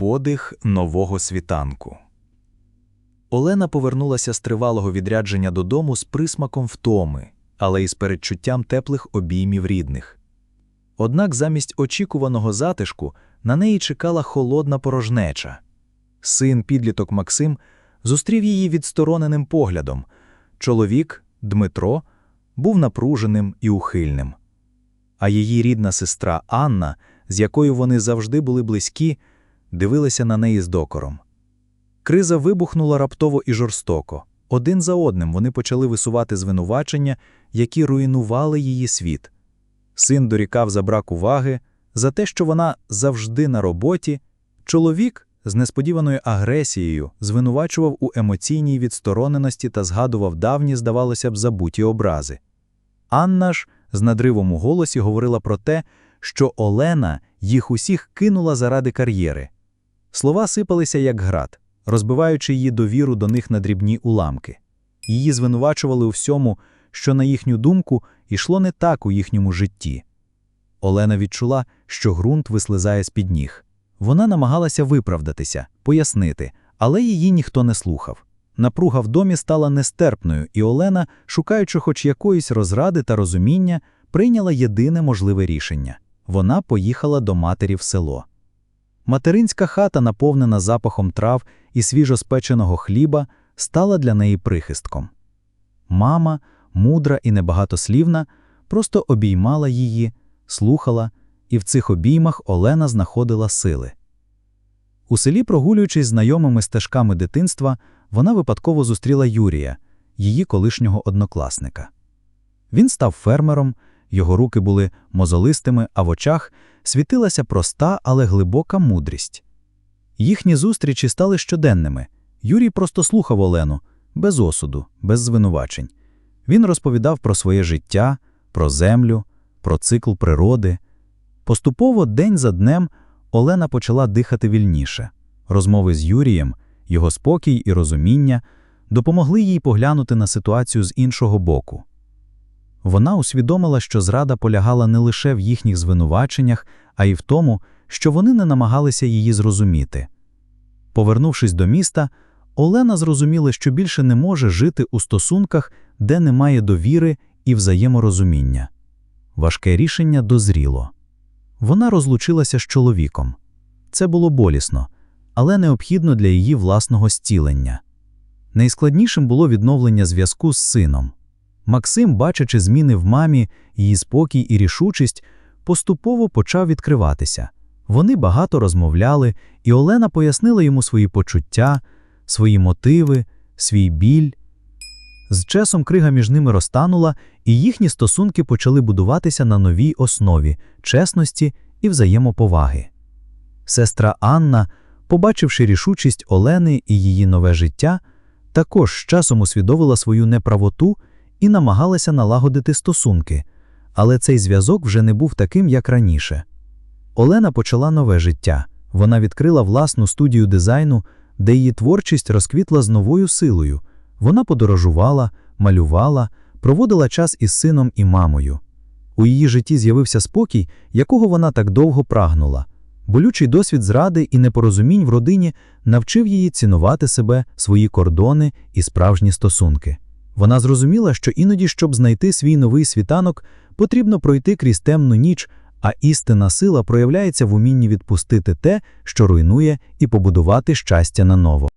Подих нового світанку. Олена повернулася з тривалого відрядження додому з присмаком втоми, але й з передчуттям теплих обіймів рідних. Однак замість очікуваного затишку на неї чекала холодна порожнеча. Син підліток Максим зустрів її відстороненим поглядом. Чоловік, Дмитро, був напруженим і ухильним. А її рідна сестра Анна, з якою вони завжди були близькі, дивилася на неї з докором. Криза вибухнула раптово і жорстоко. Один за одним вони почали висувати звинувачення, які руйнували її світ. Син дорікав за брак уваги, за те, що вона завжди на роботі. Чоловік з несподіваною агресією звинувачував у емоційній відстороненості та згадував давні, здавалося б, забуті образи. Анна ж з надривом у голосі говорила про те, що Олена їх усіх кинула заради кар'єри. Слова сипалися як град, розбиваючи її довіру до них на дрібні уламки. Її звинувачували у всьому, що, на їхню думку, йшло не так у їхньому житті. Олена відчула, що ґрунт вислизає з-під ніг. Вона намагалася виправдатися, пояснити, але її ніхто не слухав. Напруга в домі стала нестерпною, і Олена, шукаючи хоч якоїсь розради та розуміння, прийняла єдине можливе рішення вона поїхала до матері в село. Материнська хата, наповнена запахом трав і свіжоспеченого хліба, стала для неї прихистком. Мама, мудра і небагатослівна, просто обіймала її, слухала, і в цих обіймах Олена знаходила сили. У селі, прогулюючись знайомими стежками дитинства, вона випадково зустріла Юрія, її колишнього однокласника. Він став фермером, його руки були мозолистими, а в очах світилася проста, але глибока мудрість. Їхні зустрічі стали щоденними. Юрій просто слухав Олену, без осуду, без звинувачень. Він розповідав про своє життя, про землю, про цикл природи. Поступово, день за днем, Олена почала дихати вільніше. Розмови з Юрієм, його спокій і розуміння допомогли їй поглянути на ситуацію з іншого боку. Вона усвідомила, що зрада полягала не лише в їхніх звинуваченнях, а й в тому, що вони не намагалися її зрозуміти. Повернувшись до міста, Олена зрозуміла, що більше не може жити у стосунках, де немає довіри і взаєморозуміння. Важке рішення дозріло. Вона розлучилася з чоловіком. Це було болісно, але необхідно для її власного зцілення. Найскладнішим було відновлення зв'язку з сином. Максим, бачачи зміни в мамі, її спокій і рішучість, поступово почав відкриватися. Вони багато розмовляли, і Олена пояснила йому свої почуття, свої мотиви, свій біль. З часом крига між ними розтанула, і їхні стосунки почали будуватися на новій основі чесності і взаємоповаги. Сестра Анна, побачивши рішучість Олени і її нове життя, також з часом усвідомила свою неправоту і намагалася налагодити стосунки, але цей зв'язок вже не був таким, як раніше. Олена почала нове життя. Вона відкрила власну студію дизайну, де її творчість розквітла з новою силою. Вона подорожувала, малювала, проводила час із сином і мамою. У її житті з'явився спокій, якого вона так довго прагнула. Болючий досвід зради і непорозумінь в родині навчив її цінувати себе, свої кордони і справжні стосунки. Вона зрозуміла, що іноді, щоб знайти свій новий світанок, потрібно пройти крізь темну ніч, а істинна сила проявляється в умінні відпустити те, що руйнує, і побудувати щастя наново.